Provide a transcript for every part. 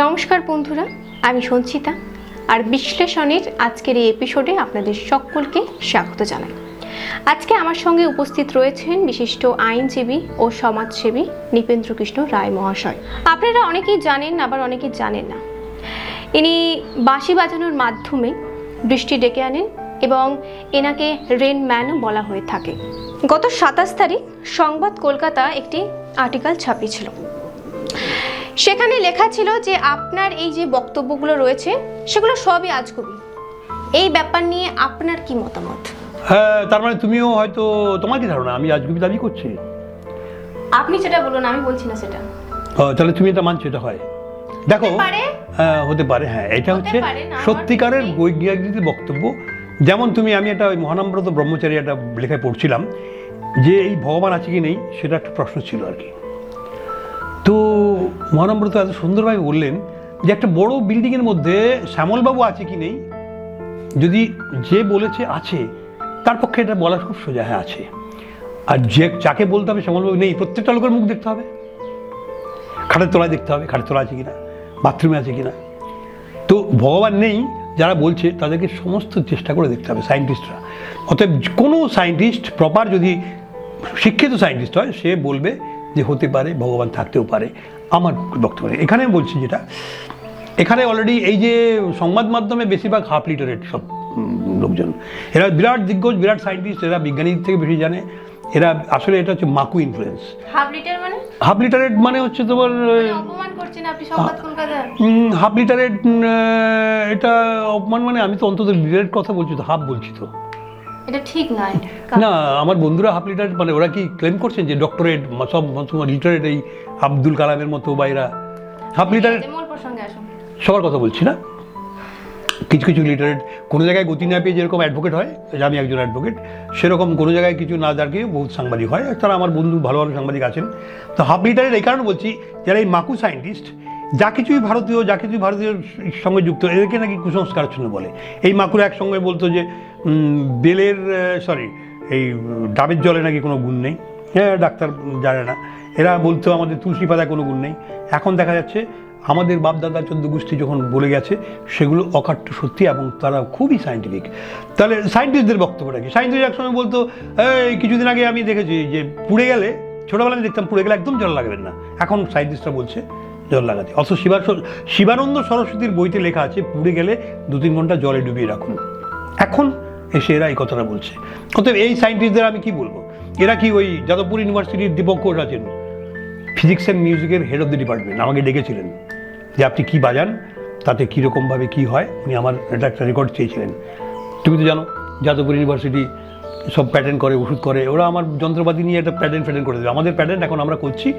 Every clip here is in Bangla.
নমস্কার বন্ধুরা, আমি সঞ্চিতা। আর বিশ্লেষণের আজকের এই এপিসোডে আপনাদের সকলকে স্বাগত জানাই। আজকে আমার সঙ্গে উপস্থিত রয়েছেন বিশিষ্ট আইনজীবী ও সমাজসেবী নৃপেন্দ্র কৃষ্ণ রায় মহাশয়। আপনারা অনেকেই জানেন, আবার অনেকেই জানেন না। ইনি বাঁশি বাজানোর মাধ্যমে বৃষ্টি ডেকে আনেন এবং এনাকে রেন ম্যানও বলা হয়ে থাকে। গত সাতাশ তারিখ সংবাদ কলকাতা একটি আর্টিকেল ছাপিয়েছিল। সেখানে লেখা ছিল যে আপনার এই যে বক্তব্যগুলো রয়েছে সেগুলো সবই আজগুবি। এই ব্যাপার নিয়ে আপনার কি মতামত? হ্যাঁ তার মানে তুমিও হয়তো তোমার কি ধারণা? আমি আজগুবি দাবি করছি। আপনি যেটা বলুন আমি বলছি না সেটা। ও, তাহলে তুমি এটা মানছো এটা হয়। দেখো হতে পারে। হ্যাঁ, হতে পারে হ্যাঁ এটা হচ্ছে সত্যিকারের বৈজ্ঞানিক বক্তব্য। যেমন তুমি আমি একটা ওই মহানম্রত ব্রহ্মচারী একটা লেখায় পড়ছিলাম যে এই ভগবান আছে কি নেই সেটা একটা প্রশ্ন ছিল আর কি। মহানম্রত এত সুন্দরভাবে বললেন যে একটা বড় বিল্ডিংয়ের মধ্যে শ্যামলবাবু আছে কি নেই? যদি যে বলেছে আছে, তার পক্ষে এটা বলা খুব সোজা হ্যাঁ আছে। আর যে যাকে বলতে হবে, শ্যামলবাবু নেই, প্রত্যেকটা লোকের মুখ দেখতে হবে। খাটের তলায় দেখতে হবে, খাটের তলা আছে কিনা, বাথরুমে আছে কিনা। তো ভগবান নেই, যারা বলছে, তাদেরকে সমস্ত চেষ্টা করে দেখতে হবে সায়েন্টিস্টরা। অতএব কোনো সায়েন্টিস্ট প্রপার যদি শিক্ষিত সায়েন্টিস্ট হয়, সে বলবে যে হতে পারে, ভগবান থাকতেও পারে। আমার বক্তব্য এখানে বলছি যেটা এখানে অলরেডি এই যে সংবাদ মাধ্যমে বেশিরভাগ হাফ লিটারেট সব লোকজন। এরা বিরাট দিগ্গজ বিরাট সায়েন্টিস্ট এরা বিজ্ঞানীর থেকে বেশি জানে। এরা আসলে এটা হচ্ছে মাকু ইনফ্লুয়েন্স হাফ লিটার মানে? হাফ লিটারেট মানে হচ্ছে তোমার মানে অপমান করছেন আপনি সংবাদ কলকাতা হাফ লিটারেট এটা অপমান মানে আমি তো অন্তত লিটারেট কথা বলছি তো হাফ বলছি তো। এটা ঠিক নয় না আমার বন্ধুরা হাফ লিটারেট মানে ওরা কি ক্লেম করছেন যে ডক্টরেট সব লিটারেট এই আব্দুল কালামের মতো বা এরা হাফ আসুন। সবার কথা বলছি না? কিছু কিছু লিটারেট কোনো জায়গায় গতি না পেয়ে যেরকম অ্যাডভোকেট হয় আমি একজন অ্যাডভোকেট সেরকম কোনো জায়গায় কিছু না দাঁড়িয়ে বহুত সাংবাদিক হয় তারা আমার বন্ধু ভালো ভালো সাংবাদিক আছেন। তো হাফ লিটারের এই কারণে বলছি যারা এই মাকু সায়েন্টিস্ট যা কিছুই ভারতীয় যা কিছুই ভারতীয় সঙ্গে যুক্ত এদেরকে নাকি কুসংস্কারাচ্ছন্ন বলে। এই মাকুরা একসঙ্গে বলতো যে বেলের সরি এই ডাবের জলে নাকি কোনো গুণ নেই। হ্যাঁ ডাক্তার জানে না। এরা বলতো আমাদের তুলসী পাতায় কোনো গুণ নেই। এখন দেখা যাচ্ছে আমাদের বাপদাদা চোদ্দ গোষ্ঠী যখন বলে গেছে, সেগুলো অকাট্য সত্যি এবং তারা খুবই সায়েন্টিফিক তাহলে সায়েন্টিস্টদের বক্তব্যটা কি? সায়েন্টিস্ট একসময় বলতো, এই, কিছুদিন আগে আমি দেখেছি যে পুড়ে গেলে, ছোটোবেলায় আমি দেখতাম পুড়ে গেলে একদম জল লাগাবেন না। এখন সায়েন্টিস্টরা বলছে, জল লাগাতে। অথচ শিবার শিবানন্দ সরস্বতীর বইতে লেখা আছে, পুড়ে গেলে দু তিন ঘণ্টা জলে ডুবিয়ে রাখুন। এখন এসে এরা এই কথাটা বলছে। অতএব এই সায়েন্টিস্টদের আমি কি বলব? এরা কি ওই যাদবপুর ইউনিভার্সিটির দীপক আছেন? ফিজিক্স অ্যান্ড মিউজিকের হেড অফ দ্য ডিপার্টমেন্ট আমাকে ডেকেছিলেন যে আপনি কী বাজান? তাতে কীরকমভাবে কী হয়? উনি আমার এটা একটা রেকর্ড চেয়েছিলেন। তুমি তো জানো, যাদবপুর ইউনিভার্সিটি সব প্যাটার্ন করে, ওষুধ করে, ওরা আমার যন্ত্রপাতি নিয়ে একটা প্যাটার্ন ফ্যাটার্ন করে দেবে। আমাদের প্যাটার্ন এখন আমরা করছি,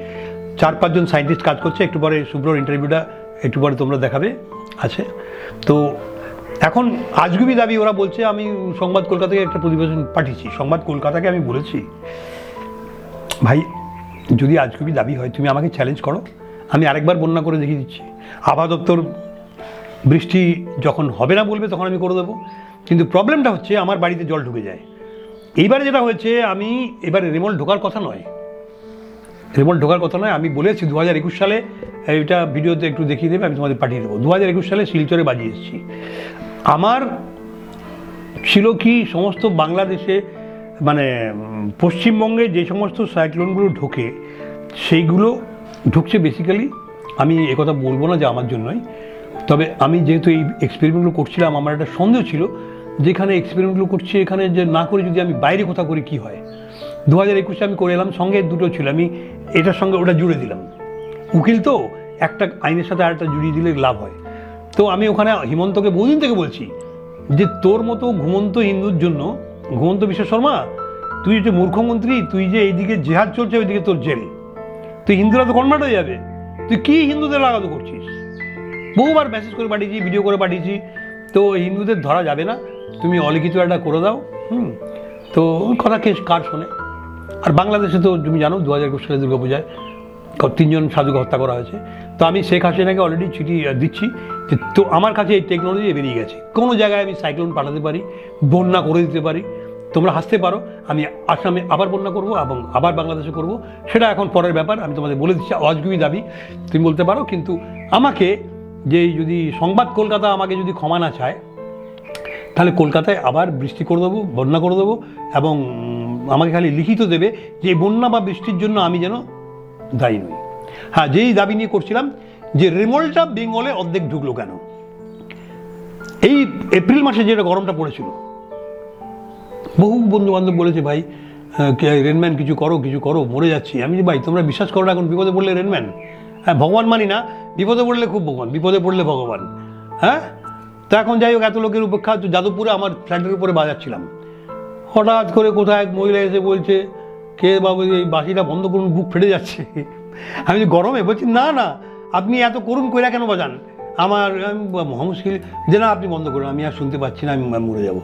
চার পাঁচজন সায়েন্টিস্ট কাজ করছে, একটু পরে শুভ্রর ইন্টারভিউটা একটু পরে তোমরা দেখাবে, আছে। তো এখন আজগুবি দাবি, ওরা বলছে, আমি সংবাদ কলকাতাকে একটা প্রতিবেদন পাঠিয়েছি। সংবাদ কলকাতাকে আমি বলেছি, ভাই, যদি আজগুবি দাবি হয়, তুমি আমাকে চ্যালেঞ্জ করো। আমি আরেকবার বন্যা করে দেখিয়ে দিচ্ছি। আবহাওয়া দপ্তর বৃষ্টি যখন হবে না বলবে, তখন আমি করে দেবো। কিন্তু প্রবলেমটা হচ্ছে, আমার বাড়িতে জল ঢুকে যায়। এইবারে যেটা হয়েছে, আমি এবারে রেমল ঢোকার কথা নয়। রেমল ঢোকার কথা নয়, আমি বলেছি দু হাজার একুশ সালে এটা ভিডিওতে একটু দেখিয়ে দেবে, আমি তোমাদের পাঠিয়ে দেবো। দু হাজার একুশ সালে শিলচরে বাজিয়ে এসেছি। আমার ছিল কি সমস্ত বাংলাদেশে মানে পশ্চিমবঙ্গে যে সমস্ত সাইক্লোনগুলো ঢোকে, সেইগুলো ঢুকছে বেসিক্যালি আমি একথা বলব না যে আমার জন্যই। তবে আমি যেহেতু এই এক্সপেরিমেন্টগুলো করছিলাম, আমার একটা সন্দেহ ছিল যেখানে এক্সপেরিমেন্টগুলো করছি, এখানে যে না করে যদি আমি বাইরে কোথাও করি, কী হয়? দু হাজার একুশে আমি করে এলাম, সঙ্গে দুটো ছিল। আমি এটার সঙ্গে ওটা জুড়ে দিলাম। উকিল তো একটা আইনের সাথে আরেকটা জুড়িয়ে দিলে লাভ হয়। তো আমি ওখানে হিমন্তকে বহুদিন থেকে বলছি যে তোর মতো ঘুমন্ত হিন্দুর জন্য, ঘুমন্ত বিশ্ব শর্মা, তুই যে মূর্খমন্ত্রী তুই যে এইদিকে জেহাদ চলছে, ওইদিকে তোর জেল। তুই হিন্দুরা তো কনভার্ট হয়ে যাবে। তুই কি হিন্দুদের লাগাতো করছিস? বহুবার মেসেজ করে পাঠিয়েছি ভিডিও করে পাঠিয়েছি। তো হিন্দুদের ধরা যাবে না। তুমি অলিখিত একটা করে দাও, হুম? তো কথা কে কার শোনে? আর বাংলাদেশে তো তুমি জানো, দু হাজার একুশ সালে দুর্গাপূজায় তিনজন সাধুকে হত্যা করা হয়েছে। তো আমি শেখ হাসিনাকে অলরেডি চিঠি দিচ্ছি যে তো আমার কাছে এই টেকনোলজি বেরিয়ে গেছে। কোনো জায়গায় আমি সাইক্লোন পাঠাতে পারি, বন্যা করে দিতে পারি। তোমরা হাসতে পারো, আমি আসামে আবার বন্যা করব এবং আবার বাংলাদেশে করব। সেটা এখন পরের ব্যাপার, আমি তোমাদের বলে দিচ্ছি অজগুবি দাবি। তুমি বলতে পারো, কিন্তু আমাকে যে যদি সংবাদ কলকাতা আমাকে যদি ক্ষমা না চায়, তাহলে কলকাতায় আবার বৃষ্টি করে দেবো, বন্যা করে দেবো এবং আমাকে খালি লিখিত দেবে যে বন্যা বা বৃষ্টির জন্য আমি যেন দায়ী নই। হ্যাঁ যেই দাবি নিয়ে করছিলাম যে রেমলটা বেঙ্গলে অর্ধেক ঢুকলো কেন? এই এপ্রিল মাসে যেটা গরমটা পড়েছিল, বহু বন্ধু বান্ধব বলেছে, ভাই রেনম্যান, কিছু করো কিছু করো, মরে যাচ্ছি। আমি যে ভাই, তোমরা বিশ্বাস করো না, এখন বিপদে পড়লে রেনম্যান? হ্যাঁ ভগবান মানি না, বিপদে পড়লে খুব ভগবান, বিপদে পড়লে ভগবান। হ্যাঁ? তো এখন যাই হোক, এত লোকের উপেক্ষা যাদবপুরে আমার ফ্ল্যাটের উপরে বাজাচ্ছিলাম। হঠাৎ করে কোথায় এক মহিলা এসে বলছে কে বাবু এই বাসিটা বন্ধ করুন, বুক ফেটে যাচ্ছে। আমি গরমে? বলছি, না না, আপনি এত করুন কইরা কেন বাজান? আমার, আমি মহামুশকিল যে না, আপনি বন্ধ করুন, আমি আর শুনতে পাচ্ছি না, আমি মরে যাব।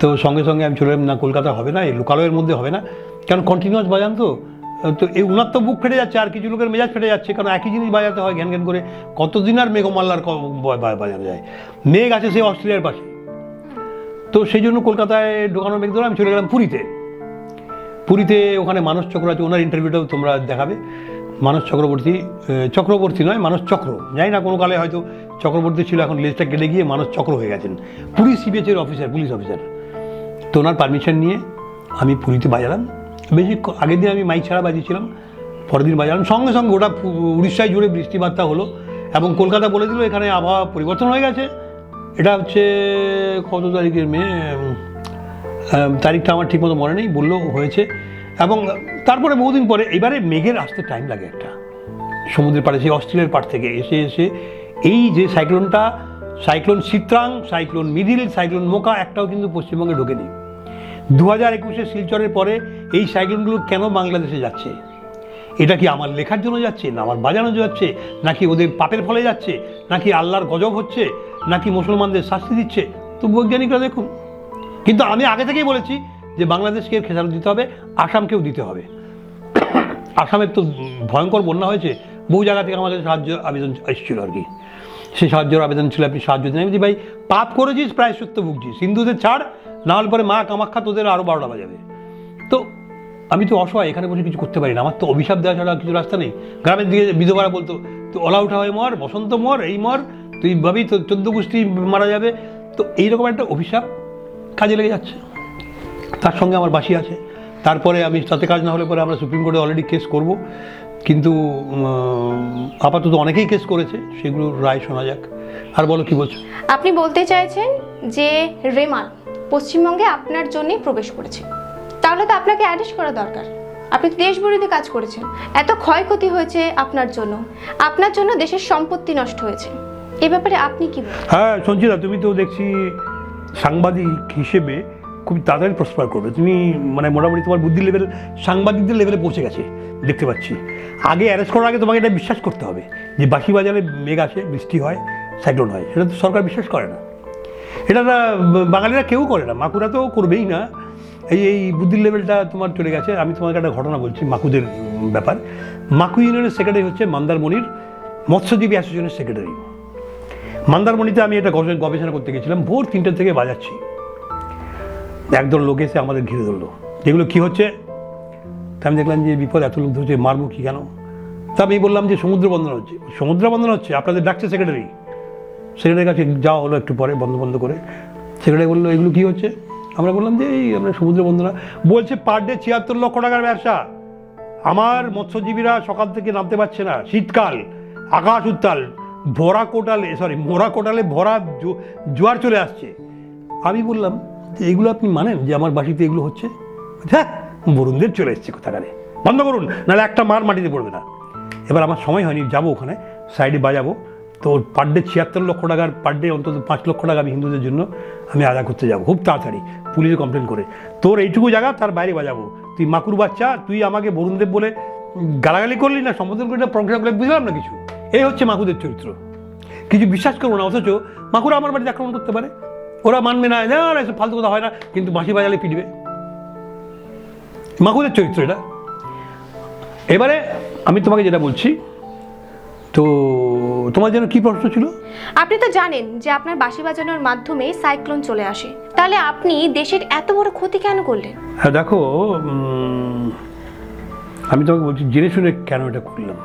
তো সঙ্গে সঙ্গে আমি চলে না, কলকাতা হবে না, এই লোকালয়ের মধ্যে হবে না। কারণ কন্টিনিউয়াস বাজান তো। তো এই উনার তো বুক ফেটে যাচ্ছে, আর কিছু লোকের মেজাজ ফেটে যাচ্ছে, কারণ একই জিনিস বাজাতে হয় ঘ্যান ঘ্যান করে, কতদিন আর মেঘমাল্লার বাজানো যায়? মেঘ আছে সেই অস্ট্রেলিয়ার পাশে। তো সেই জন্য কলকাতায় ঢোকানো মেঘ ধরে আমি চলে গেলাম পুরীতে। পুরীতে ওখানে মানস চক্র আছে ওনার ইন্টারভিউটাও তোমরা দেখাবে। মানস চক্রবর্তী চক্রবর্তী নয় মানস চক্র। জানি না কোনো কালে হয়তো চক্রবর্তী ছিল এখন লেজটা কেটে গিয়ে মানস চক্র হয়ে গেছেন। পুরী সিবিএচের অফিসার পুলিশ অফিসার তো ওনার পারমিশন নিয়ে আমি পুরীতে বাজালাম। বেশি আগের দিন আমি মাইক ছাড়া বাজিয়েছিলাম পরের দিন বাজালাম। সঙ্গে সঙ্গে ওটা উড়িষ্যায় জুড়ে বৃষ্টিপাতটা হলো এবং কলকাতা বলে দিল এখানে আবহাওয়া পরিবর্তন হয়ে গেছে। এটা হচ্ছে কত তারিখের আহ, তারিখটা আমার ঠিকমতো মনে নেই বলল হয়েছে। এবং তারপরে বহুদিন পরে এবারে মেঘের আসতে টাইম লাগে একটা। সমুদ্রের পাড়ে, সেই অস্ট্রেলিয়ার পাড় থেকে এসে এসে এই যে সাইক্লোনটা cyclone Sitrang cyclone Midhili cyclone Mocha একটাও কিন্তু পশ্চিমবঙ্গে ঢোকেনি। দু হাজার একুশে শিলচরের পরে এই সাইক্লোনগুলো কেন বাংলাদেশে যাচ্ছে? এটা কি আমার লেখার জন্য যাচ্ছে, না আমার বাজানো যাচ্ছে, নাকি ওদের পাপের ফলে যাচ্ছে, নাকি আল্লাহর গজব হচ্ছে, নাকি মুসলমানদের শাস্তি দিচ্ছে? তো বৈজ্ঞানিকরা দেখুন কিন্তু আমি আগে থেকেই বলেছি যে বাংলাদেশকে খেসারত দিতে হবে, আসামকেও দিতে হবে। আসামের তো ভয়ঙ্কর বন্যা হয়েছে, বহু জায়গা থেকে আমাদের সাহায্য আবেদন এসেছিল আর কি। সেই সাহায্যের আবেদন ছিল, আপনি সাহায্য দিন আমি ভাই, পাপ করেছিস, প্রায় সত্য ভুগছিস হিন্দুদের ছাড়, না হলে পরে মা কামাখ্যা তোদের আরও বারোটা বাজাবে। তো আমি তো অসহায়, এখানে বসে কিছু করতে পারি না। আমার তো অভিশাপ দেওয়া ছাড়া কিছু রাস্তা নেই। গ্রামের দিকে বিধবারা বলতো তুই ওলা উঠা হয়ে মর, বসন্ত মর, এই মর, তুই ভাবি তো চোদ্দ গোষ্ঠী মারা যাবে। তো এইরকম একটা অভিশাপ কাজে লেগে যাচ্ছে। তার সঙ্গে আমার বাসি আছে। তারপরে আমি তাতে কাজ না হলে পরে আমরা সুপ্রিম কোর্টে অলরেডি কেস করব। কিন্তু আপাতত অনেকেই কেস করেছে। সেগুলো রায় শোনা যাক। আর বলো কি বলছো? আপনি বলতে চাইছেন যে রেমাল পশ্চিমবঙ্গে আপনার জন্যই প্রবেশ করেছে। তাহলে তো আপনাকে অ্যারেস্ট করা দরকার। আপনি দেশ বিরোধী কাজ করেছেন। এত ক্ষয়ক্ষতি হয়েছে আপনার জন্য। আপনার জন্য দেশের সম্পত্তি নষ্ট হয়েছে। এ ব্যাপারে আপনি কি হ্যাঁ সঞ্চিতা তুমি তো দেখছি সাংবাদিক হিসেবে খুব তাড়াতাড়ি প্রস্পার করবে। তুমি মানে মোটামুটি তোমার বুদ্ধি লেভেল সাংবাদিকদের লেভেলে পৌঁছে গেছে, দেখতে পাচ্ছি। আগে অ্যারেস্ট করার আগে তোমাকে এটা বিশ্বাস করতে হবে যে বাসি বাজারে মেঘ আসে, বৃষ্টি হয় সাইক্লোন হয়। সেটা তো সরকার বিশ্বাস করে না। এটা বাঙালিরা কেউ করে না। মাকুরা তো করবেই না। এই এই বুদ্ধির লেভেলটা তোমার চলে গেছে। আমি তোমাকে একটা ঘটনা বলছি, মাকুদের ব্যাপার। মাকু ইউনিয়নের সেক্রেটারি হচ্ছে মন্দারমণির, মৎস্যজীবী অ্যাসোসিয়েশনের সেক্রেটারি মন্দারমণিতে আমি এটা গবে- গবেষণা করতে গেছিলাম, ভোর তিনটে থেকে বাজাচ্ছি। একদল লোক এসে আমাদের ঘিরে ধরলো। যেগুলো কি হচ্ছে? তা আমি দেখলাম যে বিপদ, এত লোক ধরছে, মারবো কি কেন? তা আমি বললাম যে সমুদ্র বন্দর হচ্ছে। সমুদ্র বন্দর হচ্ছে? আপনাদের ডাকছে সেক্রেটারি সেক্রেটারির কাছে যাওয়া হলো একটু পরে, বন্ধ বন্ধ করে। সেক্রেটারি বলল, এগুলো কি হচ্ছে? আমরা বললাম যে, এই আমরা সমুদ্র বন্দর বলছে পার ডে ছিয়াত্তর লক্ষ টাকার ব্যবসা। আমার মৎস্যজীবীরা সকাল থেকে নামতে পারছে না। শীতকাল, আকাশ উত্তাল। ভরা কোটালে সরি মোরা কোটালে ভরা জোয়ার চলে আসছে। আমি বললাম যে এগুলো আপনি মানেন যে আমার বাসিতে এগুলো হচ্ছে? হ্যাঁ বরুণদের চলে এসছে কোথাকারে। বন্ধ করুন, নাহলে একটা মার মাটিতে পড়বে না। এবার আমার সময় হয়নি, যাব ওখানে সাইডে বাজাবো। তো পার ডে ছিয়াত্তর লক্ষ টাকার পার ডে অন্তত পাঁচ লক্ষ টাকা আমি হিন্দুদের জন্য আমি আদা করতে যাব, খুব তাড়াতাড়ি, পুলিশে কমপ্লেন করে। তোর এইটুকু জায়গা, তার বাইরে বাজাবো। তুই মাকুর বাচ্চা, তুই আমাকে বরুণদেব বলে গালাগালি করলি না সম্বোধন করলি না প্রশংসা করলি বুঝলাম না কিছু? এই হচ্ছে মাকুদের চরিত্র। কিছু বিশ্বাস করব না অথচ মাকুরা আমার বাড়িতে আক্রমণ করতে পারে। ওরা মানবে না না না এসব ফালতু কথা হয় না কিন্তু বাঁশি বাজালে পিটবে। মাকুদের চরিত্র এটা। এবারে আমি তোমাকে যেটা বলছি তো তোমার যেন কি প্রশ্ন ছিল? আপনি তো জানেন যে আপনার বাঁশি বাজানোর মাধ্যমে সাইক্লোন চলে আসে। তাহলে আপনি দেশের এত বড় ক্ষতি কেন করলেন? হ্যাঁ দেখো আমি তোমাকে বলছি, জেনে শুনে কেন এটা করলাম?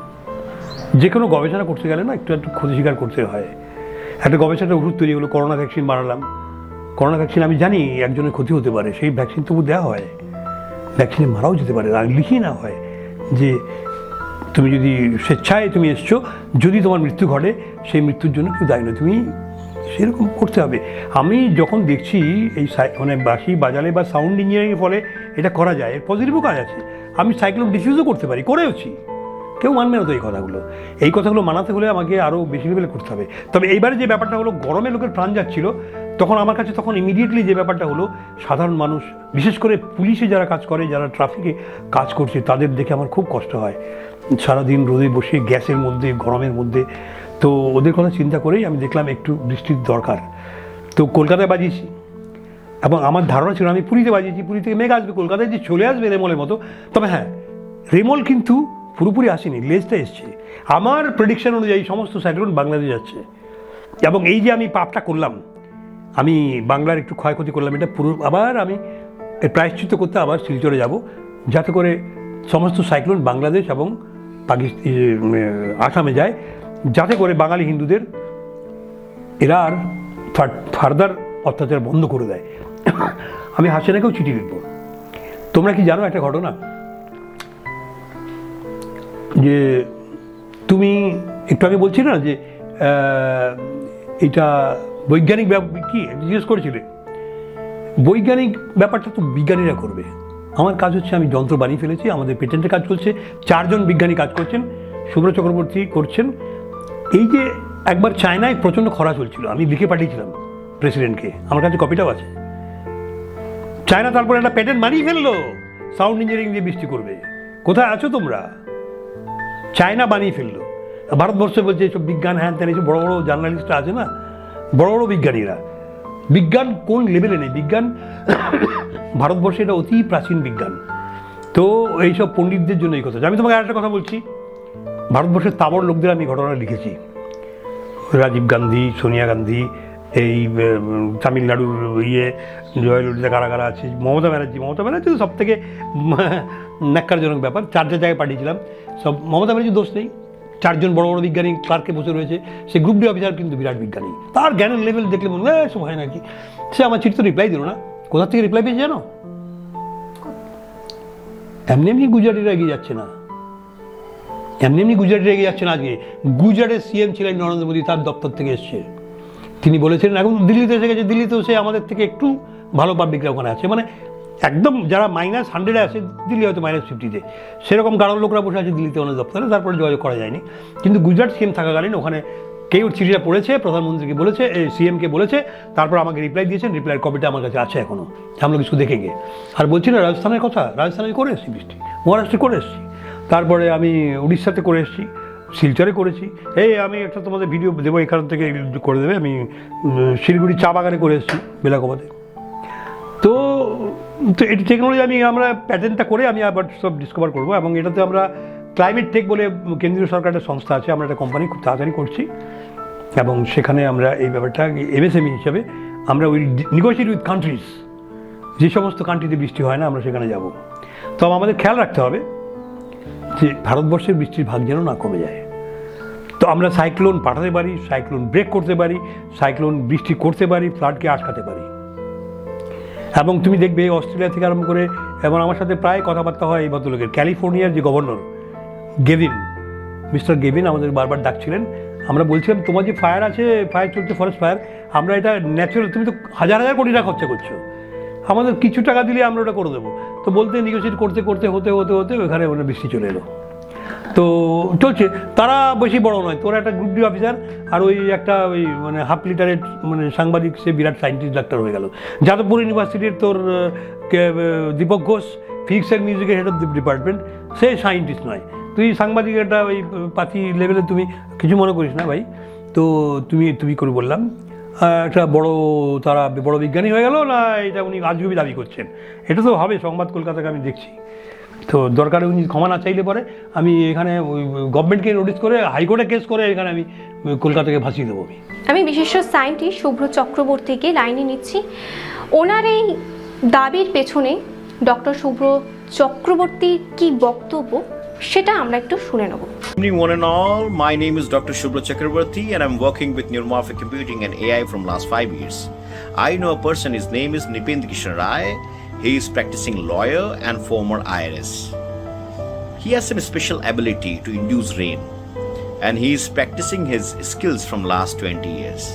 যে কোনো গবেষণা করতে গেলে না, একটু একটু ক্ষতি স্বীকার করতে হয়। একটা গবেষণাটা ওষুধ তৈরি হলো, করোনা ভ্যাকসিন বানালাম। করোনা ভ্যাকসিন আমি জানি একজনের ক্ষতি হতে পারে, সেই ভ্যাকসিন তবু দেওয়া হয়। ভ্যাকসিনে মারাও যেতে পারে, আর লিখি না হয় যে তুমি যদি স্বেচ্ছায় তুমি এসছো, যদি তোমার মৃত্যু ঘটে, সেই মৃত্যুর জন্য কেউ দায়ী নয়। তুমি সেরকম করতে হবে। আমি যখন দেখছি এই মানে বাসি বাজালে বা সাউন্ড ইঞ্জিনিয়ারিংয়ের ফলে এটা করা যায়, এর পজিটিভও কাজ আছে। আমি সাইক্লোন ডিফিউজও করতে পারি, করেওছি। কেউ মানবে না তো এই কথাগুলো। এই কথাগুলো মানাতে হলে আমাকে আরও বেশি লেভেলে করতে হবে। তবে এইবারে যে ব্যাপারটা হলো, গরমে লোকের প্রাণ যাচ্ছিল, তখন আমার কাছে তখন ইমিডিয়েটলি যে ব্যাপারটা হলো, সাধারণ মানুষ, বিশেষ করে পুলিশে যারা কাজ করে, যারা ট্রাফিকে কাজ করছে, তাদের দেখে আমার খুব কষ্ট হয়। সারাদিন রোদে বসে, গ্যাসের মধ্যে, গরমের মধ্যে। তো ওদের কথা চিন্তা করেই আমি দেখলাম একটু বৃষ্টির দরকার। তো কলকাতায় বাজিয়েছি। এবং আমার ধারণা ছিল আমি পুরীতে বাজিয়েছি, পুরী থেকে মেঘ আসবে, কলকাতায় যে চলে আসবে রেমলের মতো। তবে হ্যাঁ রেমল কিন্তু পুরোপুরি আসেনি, লেজটা এসছে। আমার প্রেডিকশন অনুযায়ী সমস্ত সাইক্লোন বাংলাদেশ যাচ্ছে। এবং এই যে আমি পাপটা করলাম, আমি বাংলার একটু ক্ষয়ক্ষতি করলাম, এটা পুরো, আবার আমি প্রায়শ্চিত্ত করতে আবার শিলচরে যাব, যাতে করে সমস্ত সাইক্লোন বাংলাদেশ এবং পাকিস্তান আসামে যায়, যাতে করে বাঙালি হিন্দুদের এরা আর ফার্দার অত্যাচার বন্ধ করে দেয়। আমি হাসিনাকেও চিঠি লিখব। তোমরা কি জানো একটা ঘটনা? যে তুমি একটু আগে বলছিলে না যে এটা বৈজ্ঞানিক কি জিজ্ঞেস করেছিলে? বৈজ্ঞানিক ব্যাপারটা তো বিজ্ঞানীরা করবে। আমার কাজ হচ্ছে আমি যন্ত্র বানিয়ে ফেলেছি, আমাদের পেটেন্টের কাজ চলছে, চারজন বিজ্ঞানী কাজ করছেন শুভ্র চক্রবর্তী করছেন। এই যে একবার চায়নায় প্রচণ্ড খরা চলছিল, আমি লিখে পাঠিয়েছিলাম প্রেসিডেন্টকে, আমার কাছে কপিটাও আছে। চায়না তারপরে একটা প্যাটেন্ট বানিয়ে ফেলল। সাউন্ড ইঞ্জিনিয়ারিং দিয়ে বৃষ্টি করবে। কোথায় আছো তোমরা? চায়না বানিয়ে ফেলল। ভারতবর্ষে বলছে এইসব বিজ্ঞান, হ্যান ত্যান, এইসব বড় বড় জার্নালিস্টরা আছে না? বড় বড় বিজ্ঞানীরা। বিজ্ঞান কোন লেভেলে নেই? বিজ্ঞান ভারতবর্ষে এটা অতি প্রাচীন বিজ্ঞান। তো এইসব পণ্ডিতদের জন্য এই কথা। আমি তোমাকে আরেকটা কথা বলছি। ভারতবর্ষের তাবর লোকদের আমি ঘটনা লিখেছি। রাজীব গান্ধী, সোনিয়া গান্ধী এই তামিলনাড়ুর ইয়ে জয়ললিতা কারা কারা আছে, মমতা ব্যানার্জি মমতা ব্যানার্জি তো সব থেকে ন্যাক্কারজনক ব্যাপার চার চার জায়গায় পাঠিয়েছিলাম, সব, মমতা ব্যানার্জির দোষ নেই, চারজন বড় বড় বিজ্ঞানী ক্লার্কে বসে রয়েছে সে গ্রুপ ডি অফিসার কিন্তু বিরাট বিজ্ঞানী, তার জ্ঞানের লেভেল দেখলে মনে হয় সব হয় নাকি? সে আমার চিঠি তো রিপ্লাই দিল না, কোথা থেকে রিপ্লাই পেয়েছে জানো? এমনি এমনি গুজরাটিরা এগিয়ে যাচ্ছে না, এমনি এমনি গুজরাটে এগিয়ে যাচ্ছে না আজকে, গুজরাটের সিএম ছিলেন নরেন্দ্র মোদী, তার দপ্তর থেকে এসছে। তিনি বলেছিলেন, এখন দিল্লিতে এসে গেছে দিল্লিতেও সে আমাদের থেকে একটু ভালো পাবলিকরা ওখানে আছে। মানে একদম যারা মাইনাস হান্ড্রেডে আছে, দিল্লি হয়তো মাইনাস ফিফটিতে সেরকম কারোর লোকরা বসে আছে দিল্লিতে ওনার দপ্তরে, তারপরে যোগাযোগ করা যায়নি। কিন্তু গুজরাট সিএম থাকাকালীন ওখানে কেউ চিঠিটা পড়েছে, প্রধানমন্ত্রীকে বলেছে সিএমকে বলেছে, তারপর আমাকে রিপ্লাই দিয়েছেন রিপ্লাইয়ের কপিটা আমার কাছে আছে এখনও আমরা কিছু দেখে গিয়ে। আর বলছি না, রাজস্থানের কথা, রাজস্থানে করে এসেছি বৃষ্টি, মহারাষ্ট্রে করে এসেছি। তারপরে আমি উড়িষ্যাতে করে এসেছি। শিলচরে করেছি। এই, আমি একটা তোমাদের ভিডিও দেবো, এখান থেকে করে দেবে, আমি শিলিগুড়ি চা বাগানে করে এসেছি বেলাকোবাতে তো তো এটি টেকনোলজি আমি, আমরা প্যাটেন্টটা করে আমি আবার সব ডিসকভার করব, এবং এটাতে আমরা ক্লাইমেট টেক বলে কেন্দ্রীয় সরকারের সংস্থা আছে, আমরা একটা কোম্পানি খুব তাড়াতাড়ি করছি। এবং সেখানে আমরা এই ব্যাপারটা এমএসএমই হিসাবে আমরা উইল নিগোসিয়েট উইথ কান্ট্রিজ যে সমস্ত কান্ট্রিতে বৃষ্টি হয় না, আমরা সেখানে যাব। তবে আমাদের খেয়াল রাখতে হবে যে ভারতবর্ষের বৃষ্টির ভাগ যেন না কমে যায়। তো আমরা সাইক্লোন পাঠাতে পারি, সাইক্লোন ব্রেক করতে পারি, সাইক্লোন বৃষ্টি করতে পারি, ফ্লাডকে আটকাতে পারি। এবং তুমি দেখবে অস্ট্রেলিয়া থেকে আরম্ভ করে এবং আমার সাথে প্রায় কথাবার্তা হয় এই ভদ্রলোকের। ক্যালিফোর্নিয়ার যে গভর্নর, গেভিন, মিস্টার গেভিন আমাদের বারবার ডাকছিলেন, আমরা বলছিলাম, তোমার যে ফায়ার আছে, ফায়ার চলছে ফরেস্ট ফায়ার আমরা এটা ন্যাচারাল তুমি তো হাজার হাজার কোটি টাকা খরচা করছ। আমাদের কিছু টাকা দিলে আমরা ওটা করে দেবো। তো বলতে নেগোসিয়েট করতে করতে, হতে হতে হতে, ওখানে ওখানে বৃষ্টি চলে এলো। তো চলছে, তারা বেশি বড় নয়, তোর একটা গ্রুপ ডি অফিসার আর ওই একটা ওই মানে হাফ লিটারের মানে সাংবাদিক, সে বিরাট সায়েন্টিস্ট ডাক্তার হয়ে গেল। যাদবপুর ইউনিভার্সিটির তোর দীপক ঘোষ ফিজিক্স অ্যান্ড মিউজিকের হেড অফ ডিপার্টমেন্ট সে সায়েন্টিস্ট নয়। তুই সাংবাদিক একটা ওই পাতি লেভেলে তুমি কিছু মনে করিস না ভাই। তো তুমি তুমি করে বললাম একটা বড় তারা বড় বিজ্ঞানী হয়ে গেল না এটা উনি আজগুবি দাবি করছেন। এটা তো হবে, সংবাদ কলকাতাকে আমি দেখছি। তো দরকারে উনি ক্ষমা না চাইলে পরে আমি এখানে ওই গভর্নমেন্টকে নোটিস করে হাইকোর্টে কেস করে এখানে আমি কলকাতাকে ভাসিয়ে দেবো আমি আমি বিশিষ্ট সায়েন্টিস্ট শুভ্র চক্রবর্তীকে লাইনে নিচ্ছি ওনার এই দাবির পেছনে ডক্টর শুভ্র চক্রবর্তীর কি বক্তব্য সেটা আমরা একটু শুনে নেব evening, one and all. My name is Dr. Shubhra Chakraborty, and I'm working with neuromorphic computing and AI from last five years. I know a person. His name is Nipendra Kishan Rai. He is practicing lawyer and former IRS. He has some special ability to induce rain, and he is practicing his skills from last 20 years.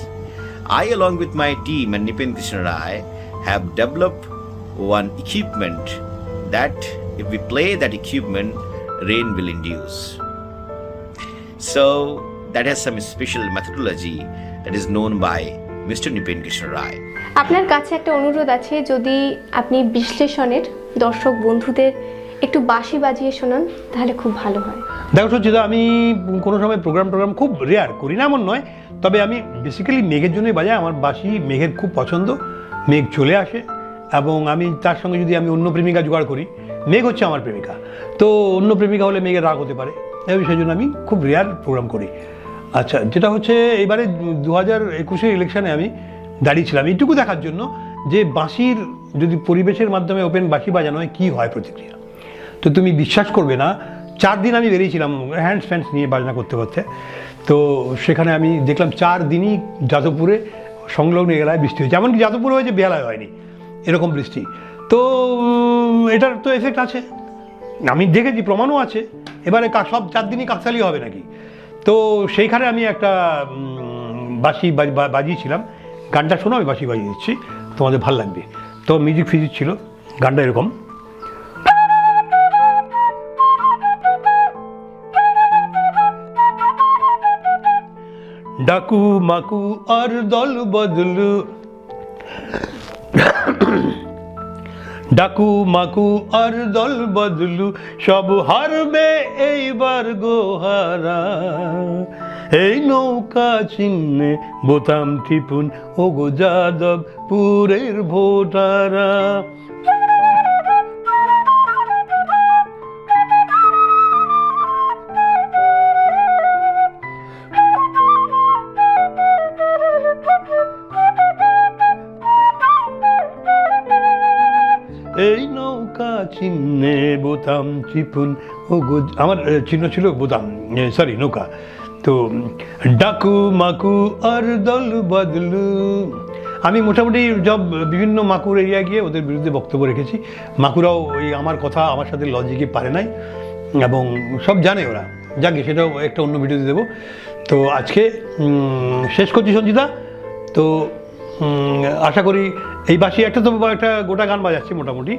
I, along with my team and Nipendra Kishan Rai, have developed one equipment that, if we play that equipment, rain will induce. So that has some special methodology that is known by Nipen Krishna Rai. আপনার কাছে একটা অনুরোধ আছে যদি আপনি বিশ্লেষণের দর্শক বন্ধুদের একটু বাঁশি বাজিয়ে শোনান তাহলে খুব ভালো হয়। দেখো সচ্চিদা আমি কোনো সময় প্রোগ্রাম টোগ্রাম খুব রেয়ার করি না এমন নয়। তবে আমি বেসিক্যালি মেঘের জন্যই বাজাই আমার বাসি মেঘের খুব পছন্দ। মেঘ চলে আসে এবং আমি তার সঙ্গে যদি আমি অন্য প্রেমিকা জোগাড় করি মেঘ হচ্ছে আমার প্রেমিকা। তো অন্য প্রেমিকা হলে মেঘের রাগ হতে পারে এই সেই জন্য আমি খুব রেয়ার প্রোগ্রাম করি। আচ্ছা যেটা হচ্ছে এবারে দু হাজার একুশের ইলেকশানে আমি দাঁড়িয়েছিলাম এইটুকু দেখার জন্য যে বাঁশির যদি পরিবেশের মাধ্যমে ওপেন বাঁশি বাজানো হয়, কী হয় প্রতিক্রিয়া? তো তুমি বিশ্বাস করবে না, চার দিন আমি বেরিয়েছিলাম হ্যান্ডস ফ্যান্ডস নিয়ে বাজনা করতে করতে। তো সেখানে আমি দেখলাম চার দিনই যাদবপুরে সংলগ্ন এলাকায় বৃষ্টি হয়েছে। এমনকি যাদবপুরে হয়েছে বেলায় হয়নি, এরকম বৃষ্টি। তো এটার তো এফেক্ট আছে। আমি দেখেছি, প্রমাণও আছে। এবারে সব চার দিনই কাকতালি হবে নাকি? তো সেইখানে আমি একটা বাসি বাজিয়েছিলাম। গানটা শোনো, আমি বাসি বাজিয়ে দিচ্ছি। তোমাদের ভালো লাগবে। তো মিউজিক ফিজিক ছিল, গানটা এরকম। ডাকু মাকু আর দল বদলু। ডাকু মাকু আর দল বদলু, সব হারবে এইবার গোহারা। এই নৌকা চিহ্নে বোতাম টিপুন ও গো যাদব পুরের ভোটারা। চিহ্নে বোতাম চিপুন। ও আমার চিহ্ন ছিল বোতাম সরি নৌকা। তো, ডাকু মাকু আর দল বদলু। আমি মোটামুটি সব বিভিন্ন মাকুর এরিয়া গিয়ে ওদের বিরুদ্ধে বক্তব্য রেখেছি। মাকুরাও ওই আমার কথা, আমার সাথে লজিকে পারে নাই। এবং সব জানে ওরা। যাকে সেটাও একটা অন্য ভিডিওতে দেবো। তো আজকে শেষ করছি সঞ্জিতা। তো আশা করি এই বাসি একটা তো একটা গোটা গান বাজাচ্ছি মোটামুটি।